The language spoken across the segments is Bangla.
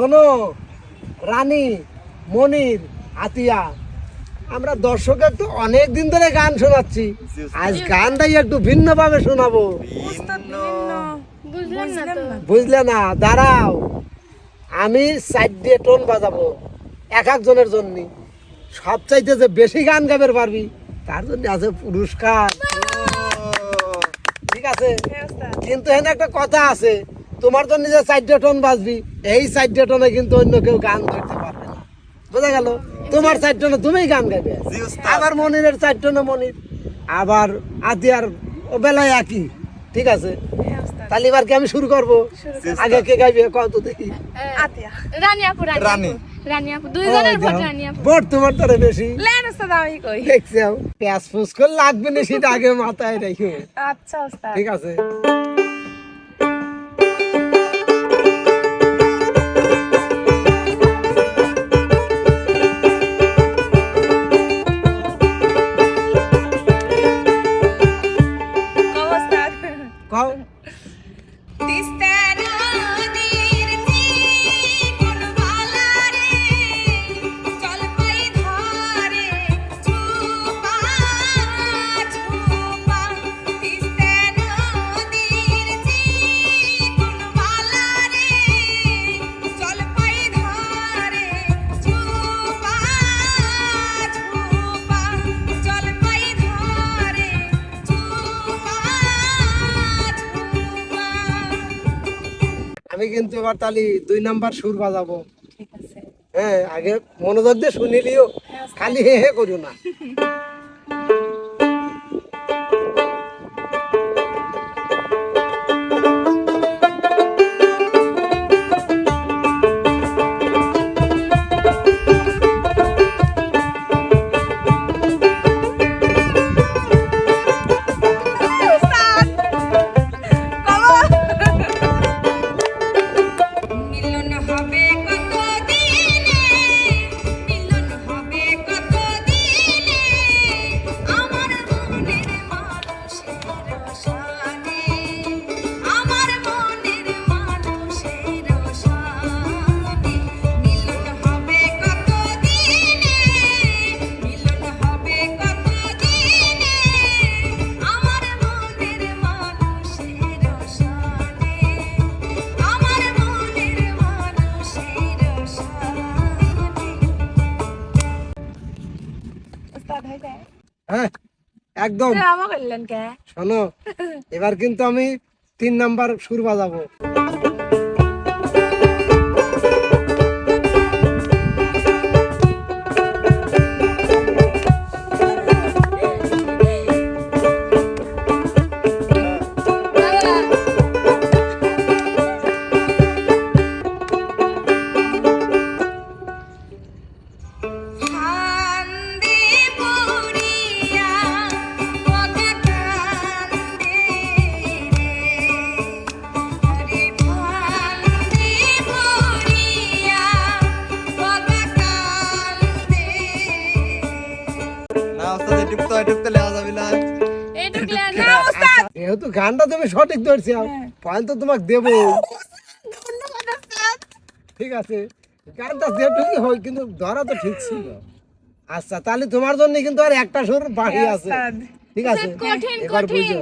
শোনো রানী মনির আতিয়া আমরা দর্শকের তো অনেক দিন ধরে গান শোনাচ্ছি। আজ গানটাই একটু ভিন্নভাবে শোনাবো। বুঝলে না? দাঁড়াও। আমি সাইড দিয়ে টোন বাজাবো এক একজনের জন্য। সবচাইতে যে বেশি গান গাবের পারবি তার জন্য আছে পুরস্কার। ঠিক আছে? কিন্তু এখানে একটা কথা আছে। তোমার জন্য যে চারটে টোন বাজবি এই চারটে টোনে কিন্তু অন্য কেউ গান ধরতে পারবে না। বোঝা গেল? তোমার চার টোনে তুমিই গান গাইবে। আবার মনিরের চার টোনে মনির আবার আদিয়ার ও বেলায় একই ঠিক আছে? তাহলে এবার কি আমি শুরু করব? আগে কে গাইবে কত দেখি। আতিয়া রানী আপু রানী রানী। আপু দুইজনের ভোট রানী আপু। ভোট তোমার তোরে বেশি। লেন ওস্তাদ আমি কই? দেখছ পেঁয়াজ ফুস করে লাগবে না সেটা আগে মাথায় রেখে। আচ্ছা ওস্তাদ ঠিক আছে? আমি তালি দুই নাম্বার সুর বাজাবো। হ্যাঁ আগে মনোযোগ দিয়ে শুনিলিও। খালি হে হে করো না। একদম। শোনো এবার কিন্তু আমি তিন নাম্বার সুর বাজাবো লেওয়া যাবে না। যেহেতু গানটা তুমি সঠিক ধরছি পয়েন্ট তো তোমাকে দেবো। ঠিক আছে। গানটা যেটুকু হয় কিন্তু ধরা তো ঠিক ছিল। আচ্ছা তাহলে তোমার জন্য কিন্তু আর একটা সুর বাকি আছে। ঠিক আছে। এবার বুঝো।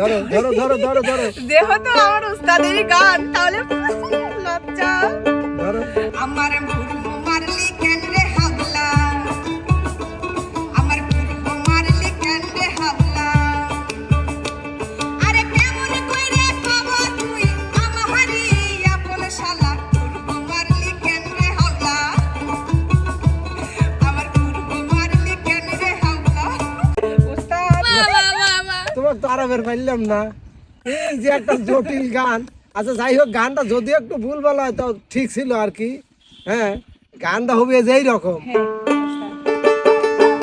ধরো ধরো ধরো ধরো ধরো। যেহেতু আমার উস্তাদেরই গান তাহলে লজ্জা। তো পাইলাম না। এই যে একটা জটিল গান। আচ্ছা যাই হোক গানটা যদি একটু ভুল বলা হয় তো ঠিক ছিল আর কি। হ্যাঁ গানটা হবে যেই রকম। হ্যাঁ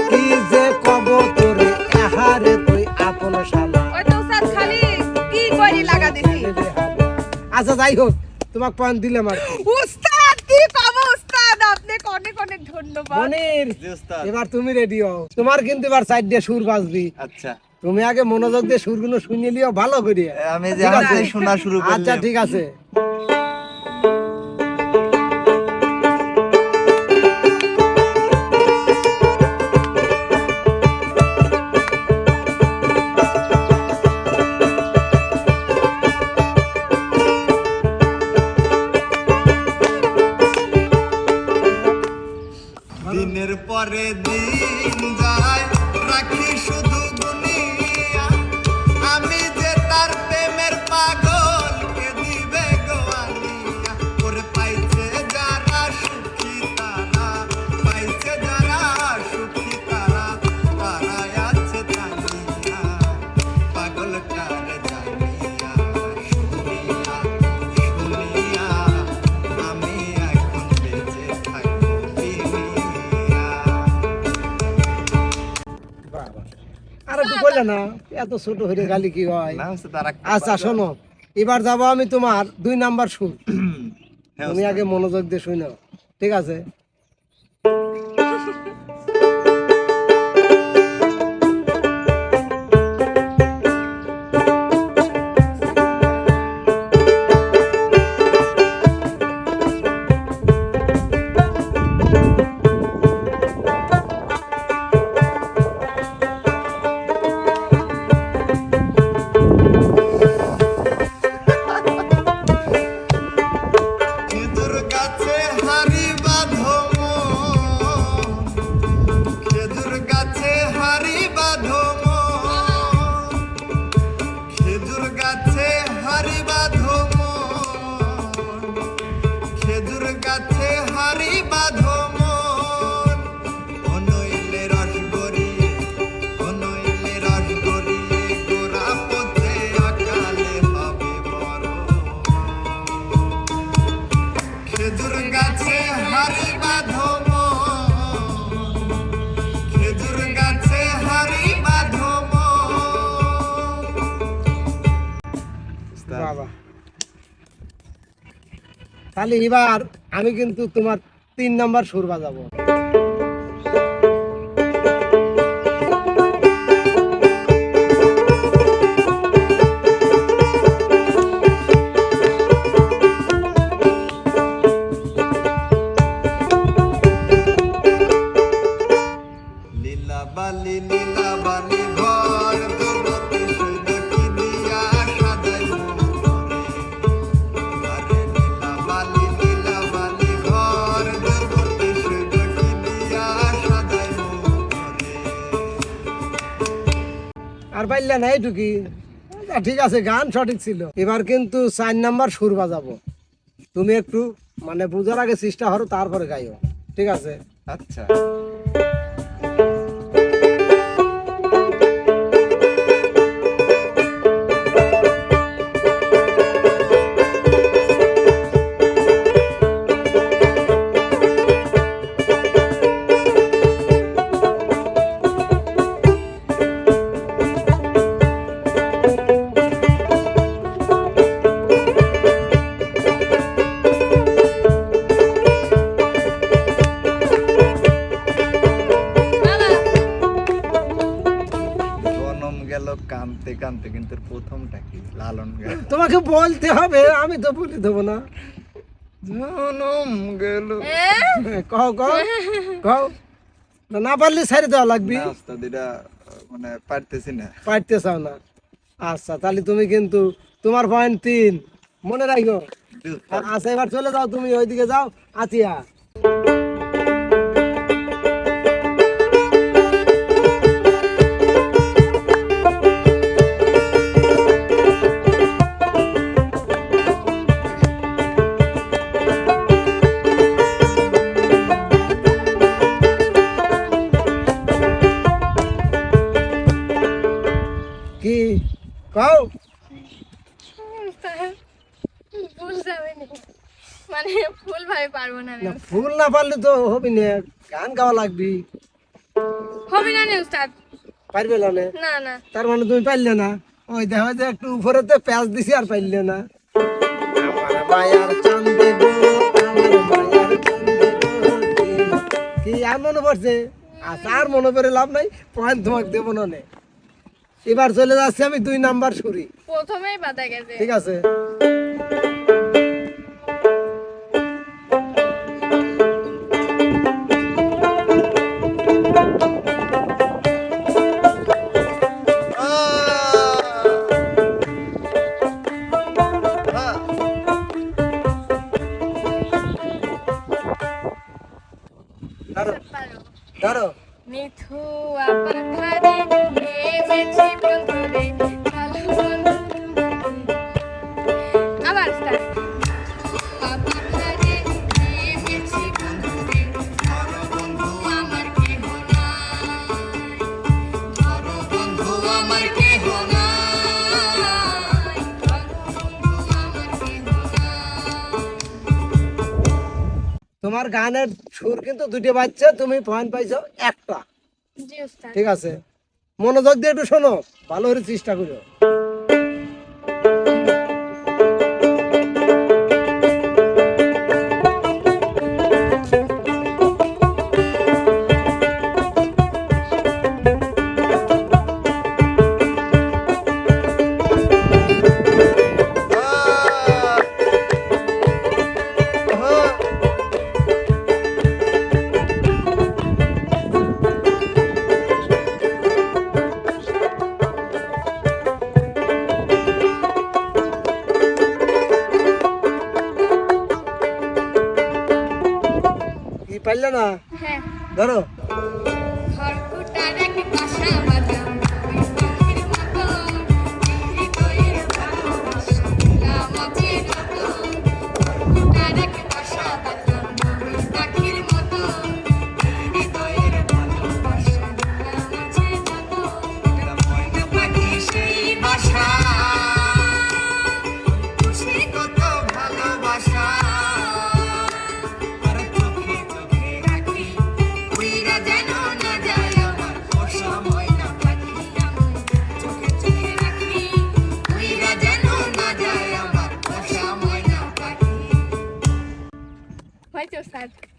কি যে কব তোরে আহারে তুই আপন শালা। আচ্ছা যাই হোক তোমাকে পয়েন্ট দিলাম আর উস্তাদ কি কব উস্তাদ? আপনাকে অনেক অনেক ধন্যবাদ। মনির এবার তুমি রেডি হও। তোমার কিন্তু এবার সাইড দিয়ে সুর বাজবি। আচ্ছা। তুমি আগে মনোযোগ দিয়ে সুরগুলো শুনিয়ে লিও ভালো করে। আমি যে আছে? শোনা শুরু আচ্ছা ঠিক আছে। দিনের পরে দিন যায় রাখি শুধু আর না। এত ছোট হয়ে গালি কি হয়? আচ্ছা শোনো এবার যাব আমি তোমার দুই নাম্বার সুর হ্যাঁ, তুমি আগে মনোযোগ দিয়ে শুনো ঠিক আছে? তাহলে এবার আমি কিন্তু তোমার তিন নাম্বার সুর বাজাবো আর পাইলে না এইটুকি আচ্ছা, ঠিক আছে গান সঠিক ছিল। এবার কিন্তু চার নাম্বার সুর বাজাবো। তুমি একটু মানে বুঝার আগে চেষ্টা করো তারপরে গাইও। ঠিক আছে? আচ্ছা। লালন গেল। তোমাকে বলতে হবে আমি তো বলে দেবো না। জনম গেল। হ্যাঁ, কও কও কও। না, না পারলে ছেড়ে দেওয়া লাগবে। ওস্তাদ মানে পারতেছি না। পারতে চাও না। আচ্ছা তাহলে তুমি কিন্তু তোমার পয়েন্ট তিন। মনে রাখো। আচ্ছা এবার চলে যাও তুমি ওইদিকে যাও। আতিয়া। না পারলে তো হবি না। গান গাওয়া লাগবি। হবে না নে উস্তাদ। পারবে না না? না তার মানে তুমি পারলে না? ওই দেখো যে একটু উপরেতে প্যাঁচ দিছি আর পারলে না। আমার মায়ার চান্দে কি আর মনে পড়ছে? আর মনে পড়ে লাভ নাই পয়েন্ট তোমাকে দেবো না নে। এবার চলে যাচ্ছি আমি দুই নাম্বার সুরি। প্রথমেই বাধা গেছে। ঠিক আছে। তোমার গানের সুর কিন্তু দুটি বাচ্চা তুমি পয়েন্ট পাইছো একটা। ঠিক আছে? মনোযোগ দিয়ে একটু শোনো ভালো করে চেষ্টা করো পারলে না? হ্যাঁ। ধরো।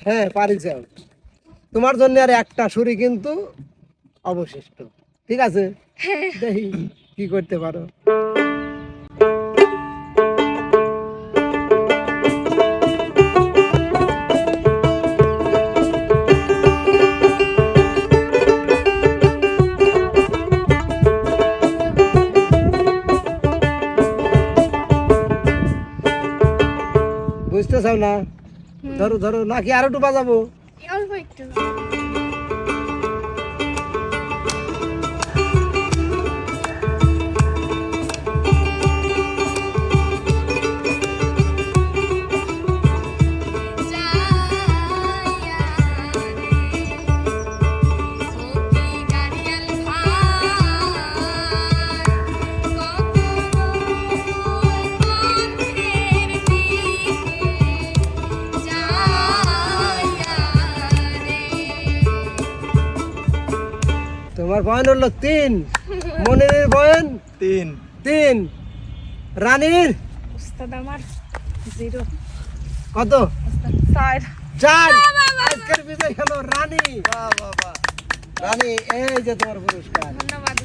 হ্যাঁ পারিছে তোমার জন্য আর একটা সুরি কিন্তু অবশিষ্ট। ঠিক আছে? দেখি কি করতে পারো। বুঝতে চাও না? ধরো ধরো নাকি আরও একটু একটু? তোমার বয়ন হলো তিন। মনিরের বয়ন? তিন। তিন। রানীর? উস্তাদ আমার জিরো। কত? চার। চার। আজকের বিজয় হলো রানী। বাহ বাহ বাহ। রানী এই যে তোমার পুরস্কার। ধন্যবাদ।